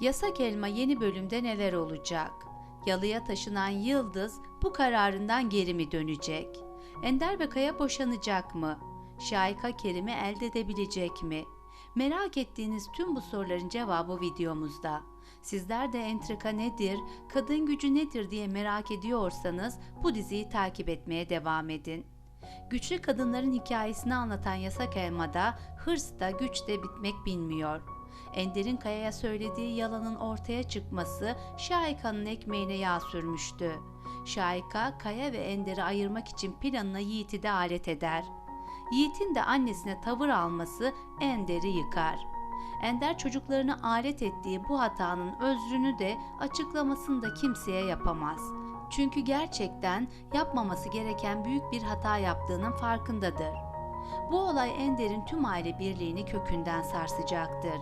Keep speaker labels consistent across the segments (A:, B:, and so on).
A: Yasak Elma yeni bölümde neler olacak? Yalıya taşınan Yıldız bu kararından geri mi dönecek? Ender ve Kaya boşanacak mı? Şahika Kerim'i elde edebilecek mi? Merak ettiğiniz tüm bu soruların cevabı videomuzda. Sizler de entrika nedir, kadın gücü nedir diye merak ediyorsanız bu diziyi takip etmeye devam edin. Güçlü kadınların hikayesini anlatan Yasak Elma'da hırs da güç de bitmek bilmiyor. Ender'in Kaya'ya söylediği yalanın ortaya çıkması Şahika'nın ekmeğine yağ sürmüştü. Şahika, Kaya ve Ender'i ayırmak için planına Yiğit'i de alet eder. Yiğit'in de annesine tavır alması Ender'i yıkar. Ender çocuklarını alet ettiği bu hatanın özrünü de açıklamasını da kimseye yapamaz. Çünkü gerçekten yapmaması gereken büyük bir hata yaptığının farkındadır. Bu olay Ender'in tüm aile birliğini kökünden sarsacaktır.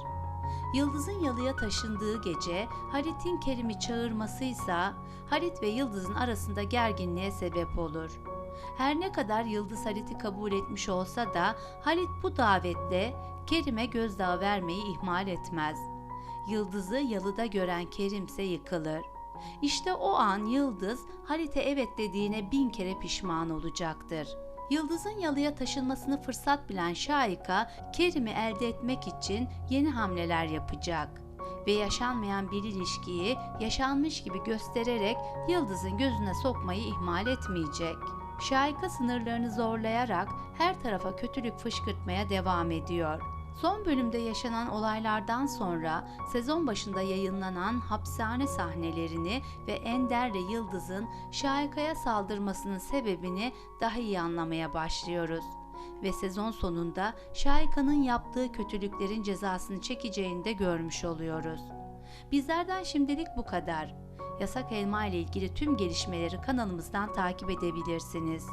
A: Yıldız'ın yalıya taşındığı gece Halit'in Kerim'i çağırmasıysa Halit ve Yıldız'ın arasında gerginliğe sebep olur. Her ne kadar Yıldız Halit'i kabul etmiş olsa da Halit bu davetle Kerim'e gözdağı vermeyi ihmal etmez. Yıldız'ı yalıda gören Kerim ise yıkılır. İşte o an Yıldız Halit'e evet dediğine bin kere pişman olacaktır. Yıldız'ın yalıya taşınmasını fırsat bilen Şahika, Kerim'i elde etmek için yeni hamleler yapacak ve yaşanmayan bir ilişkiyi yaşanmış gibi göstererek Yıldız'ın gözüne sokmayı ihmal etmeyecek. Şahika sınırlarını zorlayarak her tarafa kötülük fışkırtmaya devam ediyor. Son bölümde yaşanan olaylardan sonra sezon başında yayınlanan hapishane sahnelerini ve Ender'le Yıldız'ın Şahika'ya saldırmasının sebebini daha iyi anlamaya başlıyoruz. Ve sezon sonunda Şahika'nın yaptığı kötülüklerin cezasını çekeceğini de görmüş oluyoruz. Bizlerden şimdilik bu kadar. Yasak Elma ile ilgili tüm gelişmeleri kanalımızdan takip edebilirsiniz.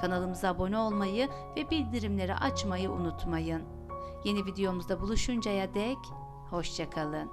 A: Kanalımıza abone olmayı ve bildirimleri açmayı unutmayın. Yeni videomuzda buluşuncaya dek hoşçakalın.